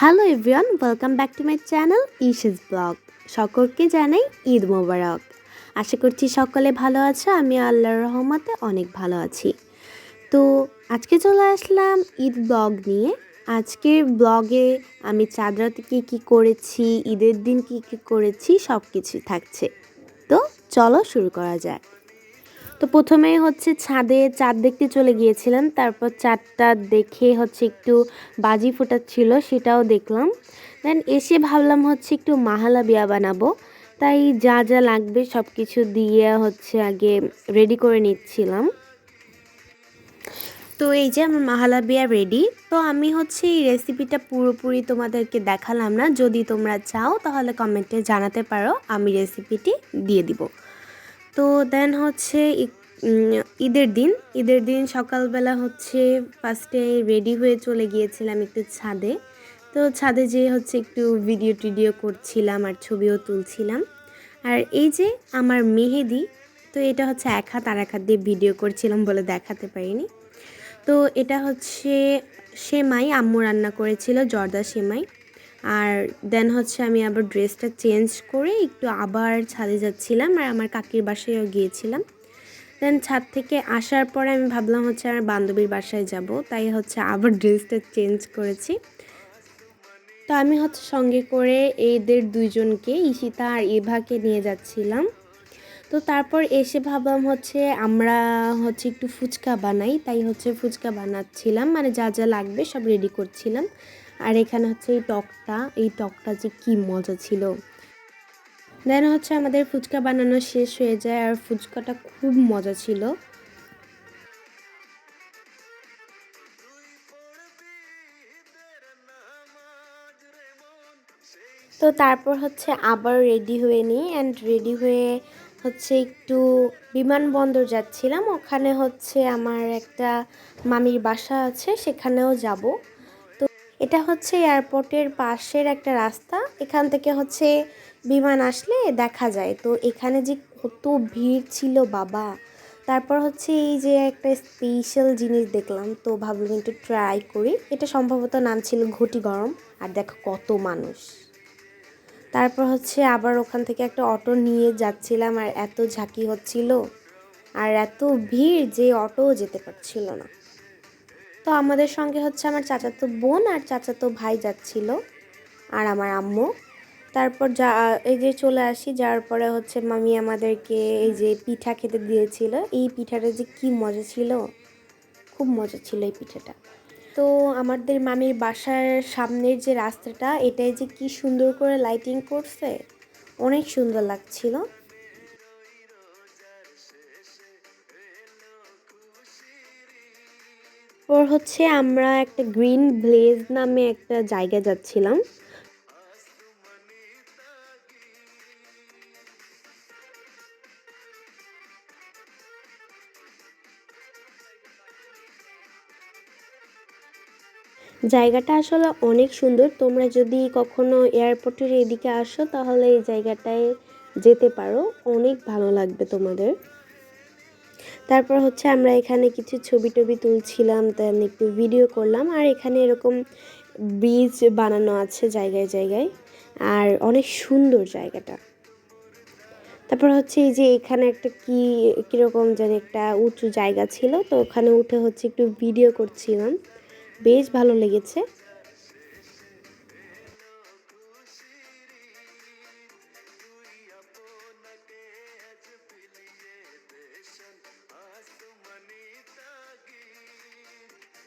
Hello everyone welcome back to my channel ইশেস blog সকলকে জানাই ঈদ মোবারক। আশা করছি সকলে ভালো আছে আমি আল্লাহর রহমতে অনেক ভালো আছি। তো আজকে চলে আসলাম ঈদ ব্লগ নিয়ে। আজকের ব্লগে আমি চাঁদরাতে কী কী করেছি, ঈদের দিন কী কী করেছি সব কিছু থাকছে। তো চলো শুরু করা যায় তো প্রথমে হচ্ছে ছাদে চাঁদ দেখতে চলে গিয়েছিলাম, তারপর চাঁদটা দেখে হচ্ছে একটু বাজি ফোটাচ্ছিল, সেটাও দেখলাম। দেন এসে ভাবলাম হচ্ছে একটু মাহালা বিয়া বানাবো, তাই যা যা লাগবে সব কিছু দিয়ে হচ্ছে আগে রেডি করে নিচ্ছিলাম। তো এই যে আমার মাহালা বিয়া রেডি তো আমি হচ্ছে এই রেসিপিটা পুরোপুরি তোমাদেরকে দেখালাম না, যদি তোমরা চাও তাহলে কমেন্টে জানাতে পারো, আমি রেসিপিটি দিয়ে দিব। তো দেন হচ্ছে ঈদের দিন। ঈদের দিন সকালবেলা হচ্ছে ফার্স্টে রেডি হয়ে চলে গিয়েছিলাম একটু ছাদে। তো ছাদে যেয়ে হচ্ছে একটু ভিডিও টিডিও করছিলাম আর ছবিও তুলছিলাম। আর এই যে আমার মেহেদি, তো এটা হচ্ছে এক হাত আর এক হাত দিয়ে ভিডিও করছিলাম বলে দেখাতে পারিনি। তো এটা হচ্ছে সেমাই, আম্মু রান্না করেছিল, জর্দা সেমাই। আর দেন হচ্ছে আমি আবার ড্রেসটা চেঞ্জ করে একটু আবার ছাদে যাচ্ছিলাম আর আমার কাকির বাসায়ও গিয়েছিলাম। দেন ছাদ থেকে আসার পরে আমি ভাবলাম হচ্ছে আমার বান্ধবীর বাসায় যাব, তাই হচ্ছে আবার ড্রেসটা চেঞ্জ করেছি। তো আমি হচ্ছে সঙ্গে করে এদের দুইজনকে, ঈশিতা আর ইভাকে নিয়ে যাচ্ছিলাম। তো তারপর এসে ভাবলাম হচ্ছে আমরা হচ্ছে একটু ফুচকা বানাই, তাই হচ্ছে ফুচকা বানাচ্ছিলাম মানে যা যা লাগবে সব রেডি করছিলাম। আর এখানে হচ্ছে এই টকটা এই টকটা যে কি মজা ছিল। দেন হচ্ছে আমাদের ফুচকা বানানো শেষ হয়ে যায় আর ফুচকাটা খুব মজা ছিল। তো তারপর হচ্ছে আবার রেডি হয়ে নিই অ্যান্ড রেডি হয়ে হচ্ছে একটু বিমানবন্দর যাচ্ছিলাম। ওখানে হচ্ছে আমার একটা মামির বাসা আছে, সেখানেও যাব। এটা হচ্ছে এয়ারপোর্টের পাশের একটা রাস্তা। এখান থেকে হচ্ছে বিমান আসলে দেখা যায়। তো এখানে যে কত ভিড় ছিল, বাবা! তারপর হচ্ছে এই যে একটা স্পেশাল জিনিস দেখলাম। তো ভাবলাম একটু ট্রাই করি। এটা সম্ভবত নাম ছিল ঘটি গরম। আর দেখো কত মানুষ। তারপর হচ্ছে আবার ওখান থেকে একটা অটো নিয়ে যাচ্ছিলাম। আর এত ঝাঁকি হচ্ছিল। আর এত ভিড় যে অটোও যেতে পারছিল না। তো আমাদের সঙ্গে হচ্ছে আমার চাচাতো বোন আর চাচাতো ভাই যাচ্ছিল আর আমার আম্মু। তারপর যা, এই যে চলে আসি, যাওয়ার পরে হচ্ছে মামি আমাদেরকে এই যে পিঠা খেতে দিয়েছিল। এই পিঠাটা যে কি মজা ছিল, খুব মজা ছিল এই পিঠাটা। তো আমাদের মামির বাসার সামনের যে রাস্তাটা, এটাই যে কি সুন্দর করে লাইটিং করছে, অনেক সুন্দর লাগছিল। ওর হচ্ছে আমরা একটা গ্রিন ব্লেজ নামে একটা জায়গা যাচ্ছিলাম। জায়গাটা আসলে অনেক সুন্দর। তোমরা যদি কখনো এয়ারপোর্টের এদিকে আসো, তাহলে এই জায়গাটায় যেতে পারো। অনেক ভালো লাগবে তোমাদের। তারপর হচ্ছে আমরা এখানে কিছু ছবি টবি তুলছিলাম দেন একটু ভিডিও করলাম, আর এখানে এরকম ব্রিজ বানানো আছে জায়গায় জায়গায়, আর অনেক সুন্দর জায়গাটা। তারপর হচ্ছে এই যে এখানে একটা কি, কীরকম যেন একটা উঁচু জায়গা ছিল, তো ওখানে উঠে হচ্ছে একটু ভিডিও করছিলাম। বেশ ভালো লেগেছে।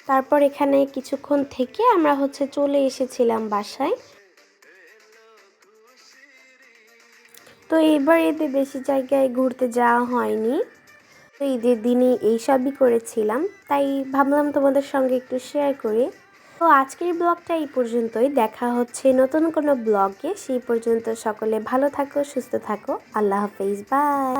তারপর এখানে কিছুক্ষণ থেকে আমরা হচ্ছে চলে এসেছিলাম বাসায়। তো এবার এতে বেশি জায়গায় ঘুরতে যাওয়া হয়নি। তো ঈদের দিনে এইসবই করেছিলাম, তাই ভাবলাম তোমাদের সঙ্গে একটু শেয়ার করি। তো আজকের ব্লগটা এই পর্যন্তই, দেখা হচ্ছে নতুন কোনো ব্লগে সেই পর্যন্ত সকলে ভালো থাকো, সুস্থ থাকো, আল্লাহ হাফিজ বাই